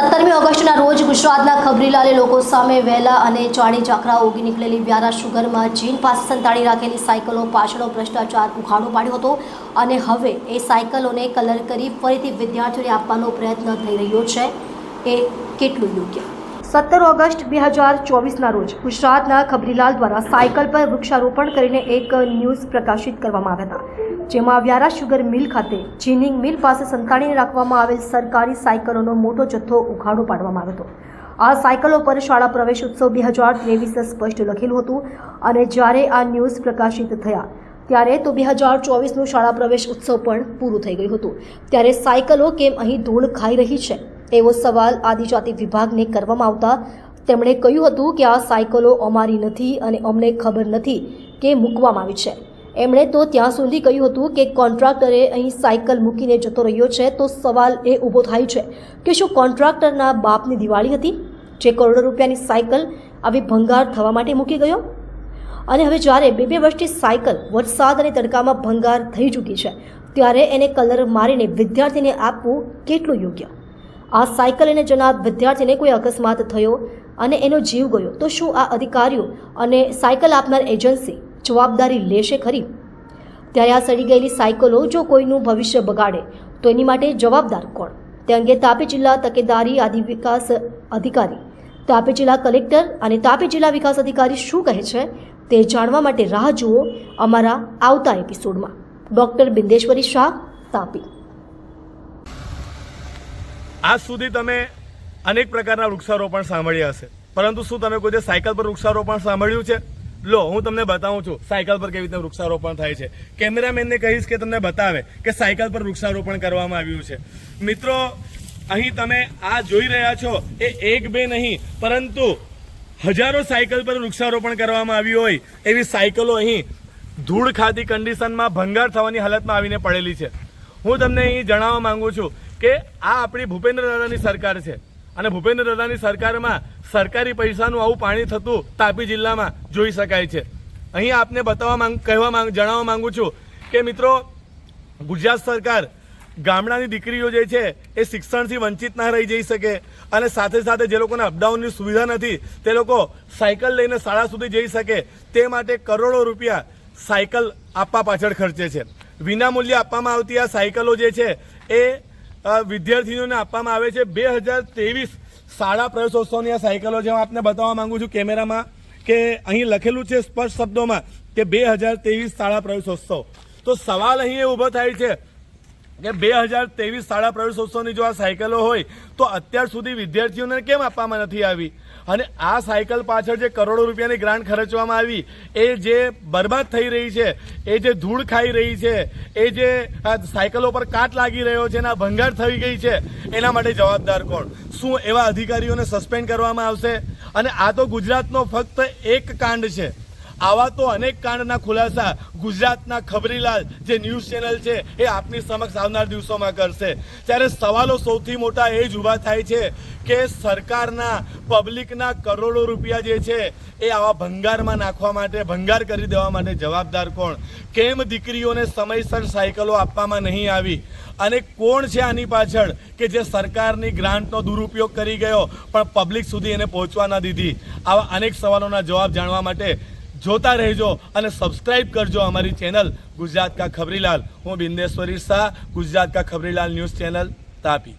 સત્તરમી ઓગસ્ટના રોજ ગુજરાતના ખબરીલાલે લોકો સામે વહેલા અને ચાણી ચાકરા ઉગી નીકળેલી વ્યારા શુગરમાં ચીન પાસે સંતાડી રાખેલી સાયકલો પાછળનો ભ્રષ્ટાચાર ઉઘાડો પાડ્યો હતો અને હવે એ સાયકલોને કલર કરી ફરીથી વિદ્યાર્થીઓને આપવાનો પ્રયત્ન થઈ રહ્યો છે. એ કેટલું યોગ્ય? સત્તર ઓગસ્ટ બે હજાર ચોવીસના રોજ ગુજરાતના ખબરીલાલ દ્વારા સાયકલ પર વૃક્ષારોપણ કરીને એક ન્યૂઝ પ્રકાશિત કરવામાં આવ્યા હતા. જેમાં વ્યારા શુગર મિલ ખાતે જીનિંગ મિલ પાસે સંતાડીને રાખવામાં આવેલ સરકારી સાયકલોનો મોટો જથ્થો ઉઘાડો પાડવામાં આવ્યો હતો. આ સાયકલો પર શાળા પ્રવેશ ઉત્સવ બે હજાર ત્રેવીસ સ્પષ્ટ લખેલું હતું અને જ્યારે આ ન્યૂઝ પ્રકાશિત થયા ત્યારે તો બે હજાર ચોવીસનું શાળા પ્રવેશ ઉત્સવ પણ પૂરું થઈ ગયું હતું. ત્યારે સાયકલો કેમ અહીં ધૂળ ખાઈ રહી છે? એવો સવાલ આદિજાતિ વિભાગને કરવામાં આવતા તેમણે કહ્યું હતું કે આ સાયકલો અમારી નથી અને અમને ખબર નથી કે મૂકવામાં આવી છે. એમણે તો ત્યાં સુધી કહ્યું હતું કે કોન્ટ્રાક્ટરે અહીં સાયકલ મૂકીને જતો રહ્યો છે, તો સવાલ એ ઊભો થાય છે કે શું કોન્ટ્રાક્ટરના બાપની દિવાળી હતી, જે કરોડો રૂપિયાની સાયકલ આવી ભંગાર થવા માટે મૂકી ગયો? અને હવે જ્યારે બે બે વર્ષથી સાયકલ, વરસાદ અને તડકામાં ભંગાર થઈ ચૂકી છે, ત્યારે એને કલર મારીને વિદ્યાર્થીને આપવું કેટલું યોગ્ય? આ સાયકલ લઈને જનાર વિદ્યાર્થીને કોઈ અકસ્માત થયો અને એનો જીવ ગયો, તો શું આ અધિકારીઓ અને સાયકલ આપનાર એજન્સી જવાબદારી લેશે ખરી? ત્યારે આ સડી ગયેલી સાયકલો જો કોઈનું ભવિષ્ય બગાડે, તો એની માટે જવાબદાર કોણ? તે અંગે તાપી જિલ્લા તકેદારી આદિ વિકાસ અધિકારી, તાપી જિલ્લા કલેક્ટર અને તાપી જિલ્લા વિકાસ અધિકારી શું કહે છે તે જાણવા માટે રાહ જુઓ અમારા આવતા એપિસોડમાં. ડૉક્ટર બિંદેશ્વરી શાહ, તાપી. આજ સુધી તમે અનેક પ્રકારના વૃક્ષારોપણ સાંભળ્યા હશે. પરંતુ શું તમે કોઈ સાયકલ પર વૃક્ષારોપણ સાંભળ્યું છે? લો, હું તમને બતાવું છું સાયકલ પર કેવી રીતે વૃક્ષારોપણ થાય છે. કેમેરામેનને કહીશ કે તમને બતાવે કે સાયકલ પર વૃક્ષારોપણ કરવામાં આવ્યું છે. મિત્રો, અહીં તમે આ જોઈ રહ્યા છો એ એક બે નહીં, પરંતુ હજારો સાયકલ પર વૃક્ષારોપણ કરવામાં આવ્યું હોય, એવી સાયકલો અહીં ધૂળ ખાતી કન્ડિશનમાં ભંગાર થવાની હાલતમાં આવીને પડેલી છે. હું તમને અહીં જણાવવા માંગુ છું કે આ આપણી ભૂપેન્દ્ર દાદાની સરકાર છે. અને ભૂપેન્દ્ર દાદાની સરકારમાં સરકારી પૈસાનું આવું પાણી થતું તાપી જિલ્લામાં જોઈ શકાય છે. અહીં આપને બતાવવા માંગ, કહેવા માંગ, જણાવવા માંગુ છું કે મિત્રો, ગુજરાત સરકાર ગામડાની દીકરીઓ જે છે એ શિક્ષણથી વંચિત ના રહી જઈ શકે અને સાથે સાથે જે લોકોને અપડાઉનની સુવિધા નથી, તે લોકો સાયકલ લઈને શાળા સુધી જઈ શકે, તે માટે કરોડો રૂપિયા સાયકલ આપવા પાછળ ખર્ચે છે. વિનામૂલ્યે આપવામાં આવતી આ સાયકલો જે છે એ વિદ્યાર્થીઓને આપવામાં આવે છે. બે હજાર ત્રેવીસ શાળા પ્રવેશોત્સવની આ સાયકલો છે હું આપને બતાવવા માંગુ છું કેમેરામાં, કે અહીં લખેલું છે સ્પષ્ટ શબ્દોમાં કે બે હજાર ત્રેવીસ શાળા પ્રવેશોત્સવ. તો સવાલ અહીં એ ઊભો થાય છે કે બે હજાર ત્રેવીસ શાળા પ્રવેશોત્સવની જો આ સાયકલો હોય, તો અત્યાર સુધી વિદ્યાર્થીઓને કેમ આપવામાં નથી આવી? અને આ સાયકલ પાછળ જે કરોડો રૂપિયાની ગ્રાન્ટ ખર્ચવામાં આવી, એ જે બરબાદ થઈ રહી છે, એ જે ધૂળ ખાઈ રહી છે, એ જે સાયકલો પર કાટ લાગી રહ્યો છે, એના ભંગાર થઈ ગઈ છે, એના માટે જવાબદાર કોણ? શું એવા અધિકારીઓને સસ્પેન્ડ કરવામાં આવશે? અને આ તો ગુજરાતનો ફક્ત એક કાંડ છે. આવા તો અનેક કાંડના ખુલાસા ગુજરાતના ખબરીલાલ જે ન્યૂઝ ચેનલ છે એ આપની સમક્ષ આવનાર દિવસોમાં કરશે. ત્યારે સવાલો સૌથી મોટા એ જ ઊભા થાય છે કે સરકારના પબ્લિકના કરોડો રૂપિયા જે છે એ આવા ભંગારમાં નાખવા માટે, ભંગાર કરી દેવા માટે જવાબદાર કોણ? કેમ દીકરીઓને સમયસર સાયકલો આપવામાં નહીં આવી? અને કોણ છે આની પાછળ કે જે સરકારની ગ્રાન્ટનો દુરુપયોગ કરી ગયો, પણ પબ્લિક સુધી એને પહોંચવા ન દીધી? આવા અનેક સવાલોના જવાબ જાણવા માટે જોતા રહેજો અને સબસ્ક્રાઇબ કરજો અમારી ચેનલ ગુજરાત કા ખબરીલાલ. હું બિંદેશ્વરી શાહ, ગુજરાત કા ખબરીલાલ ન્યૂઝ ચેનલ તાપી.